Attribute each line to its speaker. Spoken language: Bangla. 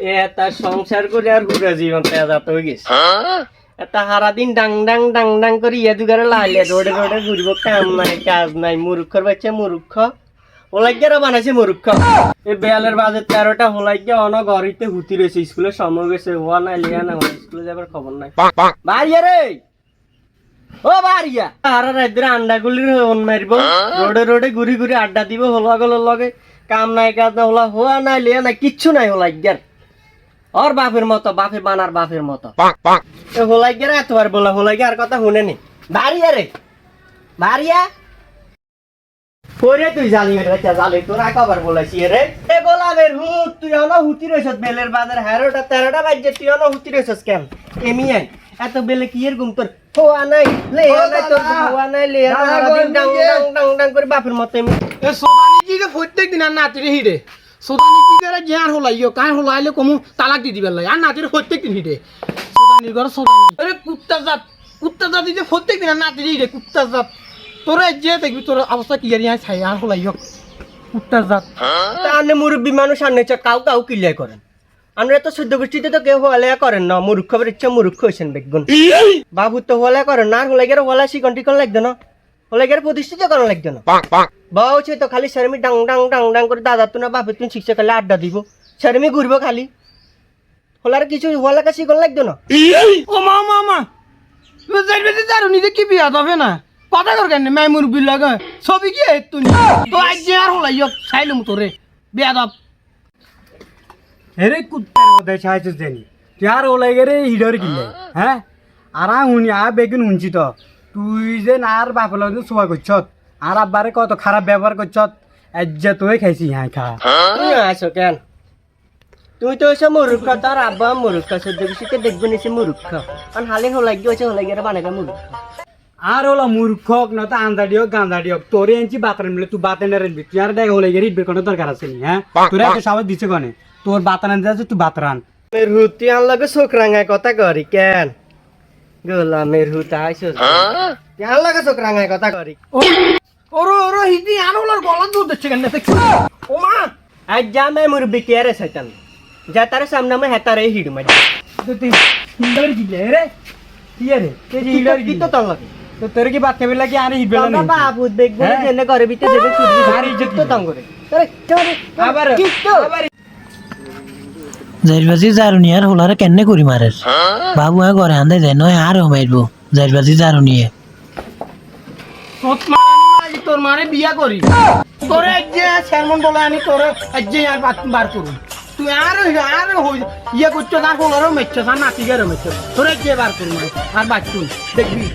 Speaker 1: এটা সংসার করে আর পুরা জীবন তেজাত হয়ে গেছে। এটা সারাদিন ডাং ডাং ডাং ডাং করে ইয়ে দুগারে লাইলে রোডে ঘুরবো কাম নাই কাজ নাই মূর্খর বাচ্চা মূর্খ হোলাইগেরা বানাইছে মূর্খ এই বেয়ালের বাজে তেরোটা হোলাইগে অন ঘরিতে হুতি রয়েছে স্কুলে সময় গেছে হওয়া নাই লিয়া না স্কুলে যাবার খবর নাই। বাড়িয়া রে! ও বাড়িয়া! আর রাত্রে আন্ডা গুলির হন মারিব। রোডে রোডে ঘুরি ঘুরি আড্ডা দিব হলা গলের লগে। কাম নাই কাজ না হলা হওয়া নাই লিয়া নাই কিচ্ছু নাই হোলাইগার। ওর বাপের মতো বাপের বানার বাপের মতো। এ হোলাইগার এতবার বলা হোলাইগার কথা শুনেনি বাড়িয়া রে। বাড়িয়া? পরে তুই জানি রে জালি তোরা কবার বলেছি রে। এ গোলামের হুত তুই অন হুতি রইছস বেলের বাজার হ্যারোটা তেরোটা বাজে তুই অন হুতি রইছস কেন? এমিয়ান এত বেলে কি এর গুম তোর? হওয়া নাই লে নাই তোর হওয়া নাই লে ডাং ডাং ডাং ডাং করে বাপের মতো এমি
Speaker 2: এ সোদানি কি প্রত্যেক দিন আর নাতিরে হিডে সোদানি যে আর হলাইও কার হলাইলে কমু তালাক দি দিবার লাগে। আর নাতিরে প্রত্যেক দিন সোদানির ঘর সোদানি আরে কুত্তা জাত কুত্তা জাতি যে প্রত্যেক দিন আর নাতিরে হিডে কুত্তা জাত। তোরা যে দেখবি তোর অবস্থা কি আর ইয়া ছাই আর হলাইও। কুত্তা জাত।
Speaker 1: তাহলে মুরব্বী মানুষ আনে কাউ কাউ কিলিয়া করেন। আমরা তো সদ্য গোষ্ঠীতে তো কেউ হলে করেন না মূর্খ বের ইচ্ছা মূর্খ হয়েছেন বেগুন বাবু তো হলে করেন না আর হলে গেলে হলে শিকন টিকন লাগতো না। হলে গেলে প্রতিষ্ঠিত করানো লাগতো না। বাবা হচ্ছে তো খালি শর্মি ডাং ডাং ডাং ডাং করে দাদা তো না বাপে তুমি শিক্ষা খালি আড্ডা দিব। শর্মি ঘুরবো খালি। হলার কিছু হলে কাছে শিকন লাগতো না?
Speaker 2: ও মা মা মা। নিজে কি বিয়া হবে না? কথা কর কেন? মাই মুরব্বি লাগে ছবি কি তুই তো আজ যে আর হলাইও ছাইলুম তোরে। বিয়া দাব
Speaker 3: হেরে কুত্তার কথা চাইছিস জানি তুই আর ওলাই গেলে হিডর কিনলে হ্যাঁ? আর আ শুনি আর বেগুন শুনছি তো। তুই যে আর বাপের লগে সোয়া করছত আর আব্বারে কত খারাপ ব্যবহার করছত এজ্জা তুই খাইছি হ্যাঁ খা।
Speaker 1: তুই আসো কেন? তুই তো হচ্ছে মূর্খ তার আব্বা মূর্খ সদ্য গোষ্ঠীতে দেখবেন এসে মূর্খ কারণ হালে হলাই গিয়ে হচ্ছে হলাই গিয়ে বানাকা মূর্খ
Speaker 3: আর হলো মূর্খ না তো আন্দাডি হোক গান্দাডি হোক। তোরে এনছি বাতান মিলে তুই বাতান রানবি তুই আর দেখ হলে গেলে ইটবের কোনো দরকার আছে নি হ্যাঁ? তোর এত সাবাস দিছে কনে। তোর বাতান আনতে আছে তুই বাতরান।
Speaker 1: মের হুতি আন লগে চোখ রাঙায় কথা করি কেন? গোলা মের হুত আইসো আন লগে চোখ কথা করি?
Speaker 2: ওরো ওরো হিদি আনোলার গলা দুধ দিচ্ছে কেন? দেখছি ও মা!
Speaker 1: আজ যা মে মুরব্বি কে রে শয়তান। যা তার সামনে মে হেতারে হিড মারি।
Speaker 3: তো তুই হিডর কিনলে রে? কি রে? তুই যে
Speaker 1: কি তো তং লাগে
Speaker 3: তো তোর কি বাচ্চা বেলা কি আর
Speaker 1: বাবা
Speaker 3: নেই?
Speaker 1: বাবু দেখব
Speaker 3: হ্যাঁ?
Speaker 1: জেনে ঘরে ভিতরে দেবে
Speaker 3: আর ইজ্জত
Speaker 1: তো তং করে আরে
Speaker 3: আবার
Speaker 1: কি তো
Speaker 3: আবার
Speaker 4: জাইরবাজি জারুনি আর হোলারে কেনে করি মারের? বাবু হ্যাঁ ঘরে আন্দাই যায় নয় আর মারবো জাইরবাজি জারুনিয়ে
Speaker 2: তোর আমি মারে বিয়া করি। তোরে যে চেয়ারম্যান বলে আনি, তোরে যে আর বার করুন তুই আর আর ইয়ে করছ, তার হলারও মেচ্ছ, তার নাতি মেচ্ছ। তোরে যে বার করুন আর বাচ্চুন, দেখবি?